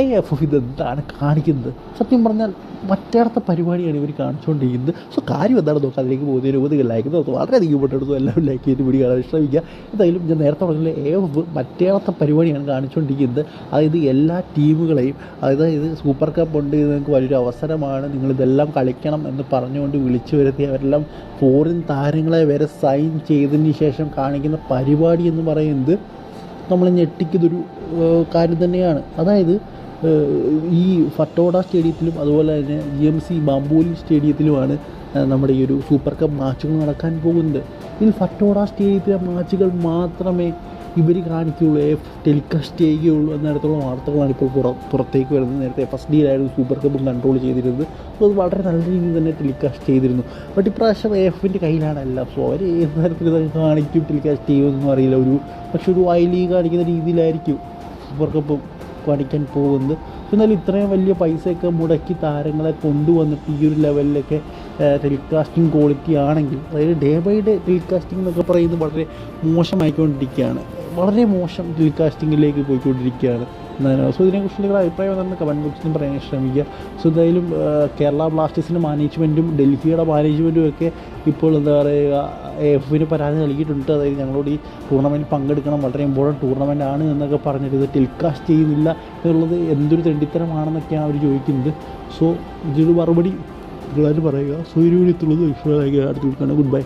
A F F ഇതെന്താണ് കാണിക്കുന്നത്? സത്യം പറഞ്ഞാൽ മറ്റേടത്തെ പരിപാടിയാണ് ഇവർ കാണിച്ചുകൊണ്ടിരിക്കുന്നത് സോ കാര്യം എന്താണ് നോക്കാം അതിലേക്ക് പോകുന്നതിന് മുമ്പ് ലൈക്ക് നോക്കും. വളരെയധികം പെട്ടെടുത്തു എല്ലാം ലൈക്ക് ചെയ്ത് വീഡിയോ കാണാൻ ശ്രമിക്കുക. എന്തായാലും ഞാൻ നേരത്തെ പറഞ്ഞ എ എഫ് മറ്റേടത്തെ പരിപാടിയാണ് കാണിച്ചുകൊണ്ടിരിക്കുന്നത് അതായത് എല്ലാ ടീമുകളെയും അതായത് സൂപ്പർ കപ്പ് ഉണ്ട് ഇത് നിങ്ങൾക്ക് വലിയൊരു അവസരമാണ്. നിങ്ങളിതെല്ലാം കളിക്കണം എന്ന് പറഞ്ഞുകൊണ്ട് വിളിച്ചു വരുത്തി അവരെല്ലാം ഫോറിൻ താരങ്ങളെ വരെ സൈൻ ചെയ്തതിന് ശേഷം കാണിക്കുന്ന പരിപാടി എന്ന് പറയുന്നത് നമ്മളെ ഞെട്ടിക്കുന്നൊരു കാര്യം തന്നെയാണ്. അതായത് ഈ ഫട്ടോഡ സ്റ്റേഡിയത്തിലും അതുപോലെ തന്നെ ജി എം സി ബാംബോലി സ്റ്റേഡിയത്തിലുമാണ് നമ്മുടെ ഈ ഒരു സൂപ്പർ കപ്പ് മാച്ചുകൾ നടക്കാൻ പോകുന്നത്. ഇതിൽ ഫട്ടോഡ സ്റ്റേഡിയത്തിലെ മാച്ചുകൾ മാത്രമേ ഇവർ കാണിക്കുകയുള്ളൂ എഫ് ടെലികാസ്റ്റ് ചെയ്യുകയുള്ളൂ എന്നിടത്തുള്ള വാർത്തകളാണ് ഇപ്പോൾ പുറ പുറത്തേക്ക് വരുന്നത്. നേരത്തെ ഫസ്റ്റ് ഡിയിലായിരുന്നു സൂപ്പർ കപ്പും കൺട്രോൾ ചെയ്തിരുന്നത്. അപ്പോൾ അത് വളരെ നല്ല രീതിയിൽ തന്നെ ടെലികാസ്റ്റ് ചെയ്തിരുന്നു. ബട്ട് ഇപ്രാവശ്യം എഫിന്റെ കയ്യിലാണ് എല്ലാം. സോ അവർ ഏത് തരത്തിൽ ഇതൊക്കെ കാണിക്കും ടെലികാസ്റ്റ് ചെയ്യുമെന്നൊന്നും അറിയില്ല. ഒരു പക്ഷെ ഒരു വൈ ലീഗ് കാണിക്കുന്ന രീതിയിലായിരിക്കും സൂപ്പർ കപ്പ് കാണിക്കാൻ പോകുന്നത്. എന്നാലും ഇത്രയും വലിയ പൈസയൊക്കെ മുടക്കി താരങ്ങളെ കൊണ്ടുവന്നിട്ട് ഈ ഒരു ലെവലിലൊക്കെ ടെലികാസ്റ്റിംഗ് ക്വാളിറ്റി ആണെങ്കിൽ അതായത് ഡേ ബൈ ഡേ ടെലികാസ്റ്റിംഗ് എന്നൊക്കെ പറയുന്നത് വളരെ മോശമായിക്കൊണ്ടിരിക്കുകയാണ്. വളരെ മോശം ടെലികാസ്റ്റിങ്ങിലേക്ക് പോയിക്കൊണ്ടിരിക്കുകയാണ്. എന്നാലും സോ ഇതിനെക്കുറിച്ച് നിങ്ങളുടെ അഭിപ്രായം തന്നെ കമന്റ് ബോക്സിൽ പറയാൻ ശ്രമിക്കുക. സോ എന്തായാലും കേരള ബ്ലാസ്റ്റേഴ്സിന്റെ മാനേജ്മെന്റും ഡൽഹിയുടെ മാനേജ്മെന്റും ഒക്കെ ഇപ്പോൾ എന്താ പറയുക എഫിന് പരാതി നൽകിയിട്ടുണ്ട്. അതായത് ഞങ്ങളോട് ഈ ടൂർണമെന്റ് പങ്കെടുക്കണം വളരെ ഇമ്പോർട്ടന്റ് ടൂർണമെന്റ് ആണ് എന്നൊക്കെ പറഞ്ഞിട്ട് ഇത് ടെലികാസ്റ്റ് ചെയ്യുന്നില്ല എന്നുള്ളത് എന്തൊരു തെണ്ടിത്തരമാണെന്നൊക്കെയാണ് അവർ ചോദിക്കുന്നത്. സോ ഇതൊരു മറുപടി നിങ്ങളാരും പറയുക. സോ ഒരു അടുത്ത് കൊടുക്കണം ഗുഡ് ബൈ